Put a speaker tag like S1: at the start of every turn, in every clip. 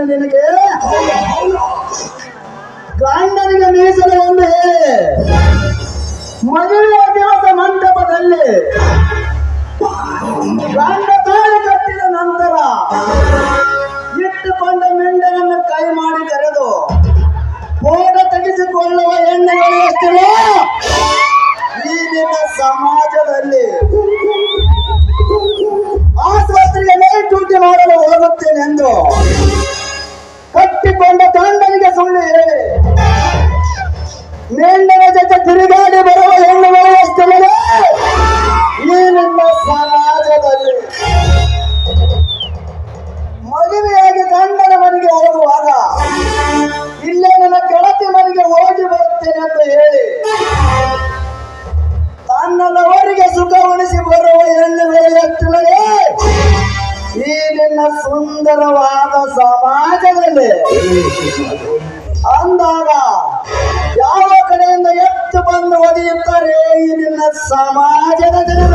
S1: ಹೇಳಿದ್ದೇನೆ ನಿನಗೆ? ಗಂಡನಿಗೆ ಮೀಸಲು ಹೇಳಿ ಮದುವೆಯ ದಿವಸ ಮಂಟಪದಲ್ಲಿ. ಗಂಡ ತಾಳಿ ಕಟ್ಟಿದ ನಂತರ ಇಟ್ಟುಕೊಂಡ ಮೆಂಡನನ್ನು ಕೈ ಮಾಡಿ ಕರೆದು ಫೋಟೋ ತೆಗೆಸಿಕೊಳ್ಳುವ ಹೆಣ್ಣುಗಳು ಎಷ್ಟಿವೆ ಈಗಿನ ಸಮಾಜದಲ್ಲಿ ಆಸ್ಪತ್ರೆಗೆ ನೈಟ್ ಡ್ಯೂಟಿ ಮಾಡಲು ಹೋಗುತ್ತೇನೆಂದು ಕಟ್ಟಿಕೊಂಡ ಗಂಡನಿಗೆ ಸುಳ್ಳು ಹೇಳಿ ಮೇಂಡನ ಜೊತೆ ತಿರುಗಾಡಿ ಬರುವ ಹೆಣ್ಣು ಎಷ್ಟಿವೆ ಈ ನಿಮ್ಮ ಸಮಾಜದಲ್ಲಿ ಮದುವೆಯಾಗಿ ಗಂಡನ ಮನೆಗೆ ಹೋಗುವಾಗ ಇಲ್ಲೇ ನನ್ನ ಗೆಳತಿ ಮನೆಗೆ ಹೋಗಿ ಬರುತ್ತೇನೆ ಅಂತ ಹೇಳಿ ತನ್ನವರಿಗೆ ಸುಖ ಉಳಿಸಿ ಬರುವ ಹೆಣ್ಣು ಎಷ್ಟಿವೆ ಈ ನಿನ್ನ ಸುಂದರವಾದ ಸಮಾಜದಲ್ಲಿ ಅಂದಾಗ ಯಾವ ಕಡೆಯಿಂದ ಎತ್ತು ಬಂದು ಒದೆಯುತ್ತಾರೆ ಈ ನಿನ್ನ ಸಮಾಜದ ಜನರ?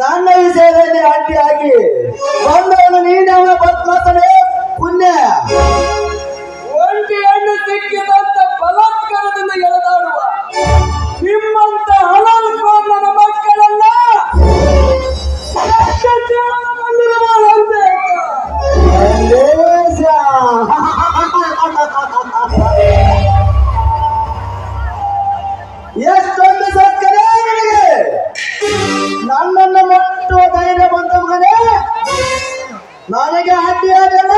S2: ನನ್ನ ವಿಷಯದಲ್ಲಿ ಅಡ್ಡಿಯಾಗಿ ನನ್ನನ್ನ ಮುಟ್ಟುವ ಧೈರ್ಯ ಬಂದ ಮನೆ ನನಗೆ ಅಡ್ಡಿಯಾಗಲ್ಲ